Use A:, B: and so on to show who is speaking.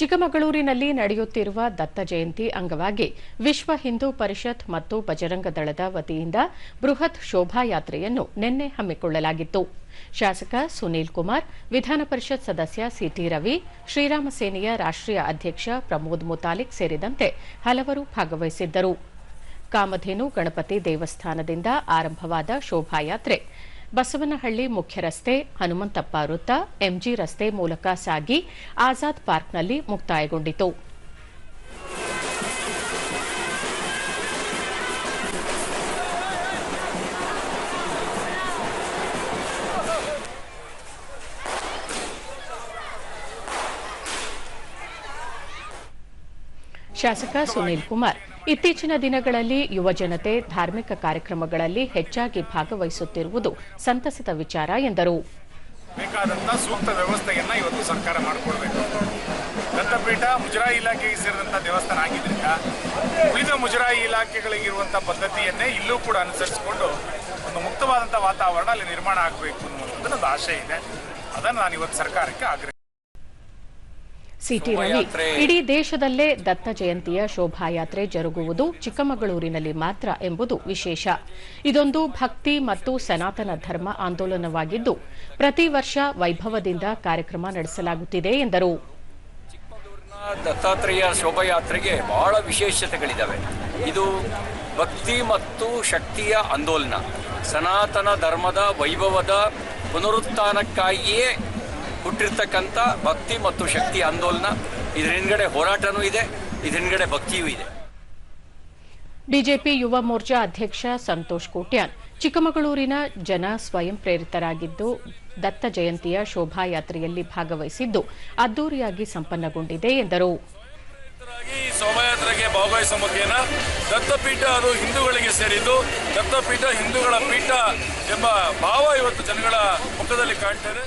A: ಚಿಕ್ಕಮಗಳೂರಿನಲ್ಲಿ ನಡೆಯುತ್ತಿರುವ ದತ್ತ ಜಯಂತಿ ಅಂಗವಾಗಿ ವಿಶ್ವ ಹಿಂದೂ ಪರಿಷತ್ ಮತ್ತು ಬಜರಂಗ ದಳದ ವತಿಯಿಂದ ಬೃಹತ್ ಶೋಭಾಯಾತ್ರೆಯನ್ನು ನಿನ್ನೆ ಹಮ್ಮಿಕೊಳ್ಳಲಾಗಿತ್ತು. ಶಾಸಕ ಸುನೀಲ್ ಕುಮಾರ್, ವಿಧಾನ ಪರಿಷತ್ ಸದಸ್ಯ ಸಿಟಿ ರವಿ, ಶ್ರೀರಾಮ ಸೇನೆಯ ರಾಷ್ಟ್ರೀಯ ಅಧ್ಯಕ್ಷ ಪ್ರಮೋದ್ ಮುತಾಲಿಕ್ ಸೇರಿದಂತೆ ಹಲವರು ಭಾಗವಹಿಸಿದ್ದರು. ಕಾಮಧೇನು ಗಣಪತಿ ದೇವಸ್ಥಾನದಿಂದ ಆರಂಭವಾದ ಶೋಭಾಯಾತ್ರೆ ಬಸವನಹಳ್ಳಿ ಮುಖ್ಯ ರಸ್ತೆ ಹನುಮಂತಪ್ಪ ವೃತ್ತ ಎಂಜಿ ರಸ್ತೆ ಮೂಲಕ ಸಾಗಿ ಆಜಾದ್ ಪಾರ್ಕ್ನಲ್ಲಿ ಮುಕ್ತಾಯಗೊಂಡಿತು. ಶಾಸಕ ಸುನೀಲ್ ಕುಮಾರ್. ಇತ್ತೀಚಿನ ದಿನಗಳಲ್ಲಿ ಯುವಜನತೆ ಧಾರ್ಮಿಕ ಕಾರ್ಯಕ್ರಮಗಳಲ್ಲಿ ಹೆಚ್ಚಾಗಿ ಭಾಗವಹಿಸುತ್ತಿರುವುದು ಸಂತಸದ ವಿಚಾರ ಎಂದರು.
B: ಬೇಕಾದಂತಹ ಸೂಕ್ತ ವ್ಯವಸ್ಥೆಯನ್ನ ಇವತ್ತು ಸರ್ಕಾರ ಮಾಡಿಕೊಡ್ಬೇಕು. ದತ್ತಪೀಠ ಮುಜರಾಯಿ ಇಲಾಖೆಗೆ ಸೇರಿದಂತಹ ದೇವಸ್ಥಾನ ಆಗಿದ್ರಿಂದ ಉಳಿದ ಮುಜರಾಯಿ ಇಲಾಖೆಗಳಿಗಿರುವಂತಹ ಪದ್ಧತಿಯನ್ನೇ ಇಲ್ಲೂ ಕೂಡ ಅನುಸರಿಸಿಕೊಂಡು ಒಂದು ಮುಕ್ತವಾದಂತಹ ವಾತಾವರಣ ಅಲ್ಲಿ ನಿರ್ಮಾಣ ಆಗಬೇಕು ಅನ್ನುವಂಥದ್ದು ಒಂದು ಆಶೆ ಇದೆ. ಅದನ್ನು ನಾನು ಇವತ್ತು ಸರ್ಕಾರಕ್ಕೆ ಆಗ್ರಹ
A: ಸಿಟಿ ರವಿ ಇಡೀ ದೇಶದಲ್ಲೇ ದತ್ತ ಜಯಂತಿಯ ಶೋಭಾಯಾತ್ರೆ ಜರುಗುವುದು ಚಿಕ್ಕಮಗಳೂರಿನಲ್ಲಿ ಮಾತ್ರ ಎಂಬುದು ವಿಶೇಷ. ಇದೊಂದು ಭಕ್ತಿ ಮತ್ತು ಸನಾತನ ಧರ್ಮ ಆಂದೋಲನವಾಗಿದ್ದು ಪ್ರತಿ ವರ್ಷ ವೈಭವದಿಂದ ಕಾರ್ಯಕ್ರಮ ನಡೆಸಲಾಗುತ್ತಿದೆ ಎಂದರು.
C: ದತ್ತಾತ್ರೇಯ ಶೋಭಾಯಾತ್ರೆಗೆ ಬಹಳ ವಿಶೇಷತೆಗಳಿದ್ದಾವೆ ಇದು ಭಕ್ತಿ ಮತ್ತು ಶಕ್ತಿಯ ಆಂದೋಲನ. ಸನಾತನ ಧರ್ಮದ ವೈಭವದ ಪುನರುತ್ಥಾನಕ್ಕಾಗಿಯೇ ಹುಟ್ಟಿರ್ತಕ್ಕಂಥ ಭಕ್ತಿ ಮತ್ತು ಶಕ್ತಿ ಆಂದೋಲನ ಇದ್ರ ಹಿಂದ್ಗಡೆ ಹೋರಾಟನೂ ಇದೆ ಇದ್ರ ಹಿಂದ್ಗಡೆ ಭಕ್ತಿಯೂ ಇದೆ.
A: ಬಿಜೆಪಿ ಯುವ ಮೋರ್ಚಾ ಅಧ್ಯಕ್ಷ ಸಂತೋಷ್ ಕೋಟ್ಯಾನ್ ಚಿಕ್ಕಮಗಳೂರಿನ ಜನ ಸ್ವಯಂ ಪ್ರೇರಿತರಾಗಿದ್ದು ದತ್ತ ಜಯಂತಿಯ ಶೋಭಾಯಾತ್ರೆಯಲ್ಲಿ ಭಾಗವಹಿಸಿದ್ದು ಅದ್ದೂರಿಯಾಗಿ ಸಂಪನ್ನಗೊಂಡಿದೆ ಎಂದರು.
D: ಈ ಶೋಭಾಯಾತ್ರೆಗೆ ಭಾಗವಹಿಸುವ ಮುಖೇನ ದತ್ತಪೀಠ ಅದು ಹಿಂದೂಗಳಿಗೆ ಸೇರಿದ್ದು ದತ್ತಪೀಠ ಹಿಂದೂಗಳ ಪೀಠ ಎಂಬ ಭಾವ ಇವತ್ತು ಜನಗಳ ಮುಖದಲ್ಲಿ ಕಾಣ್ತಾ ಇದೆ.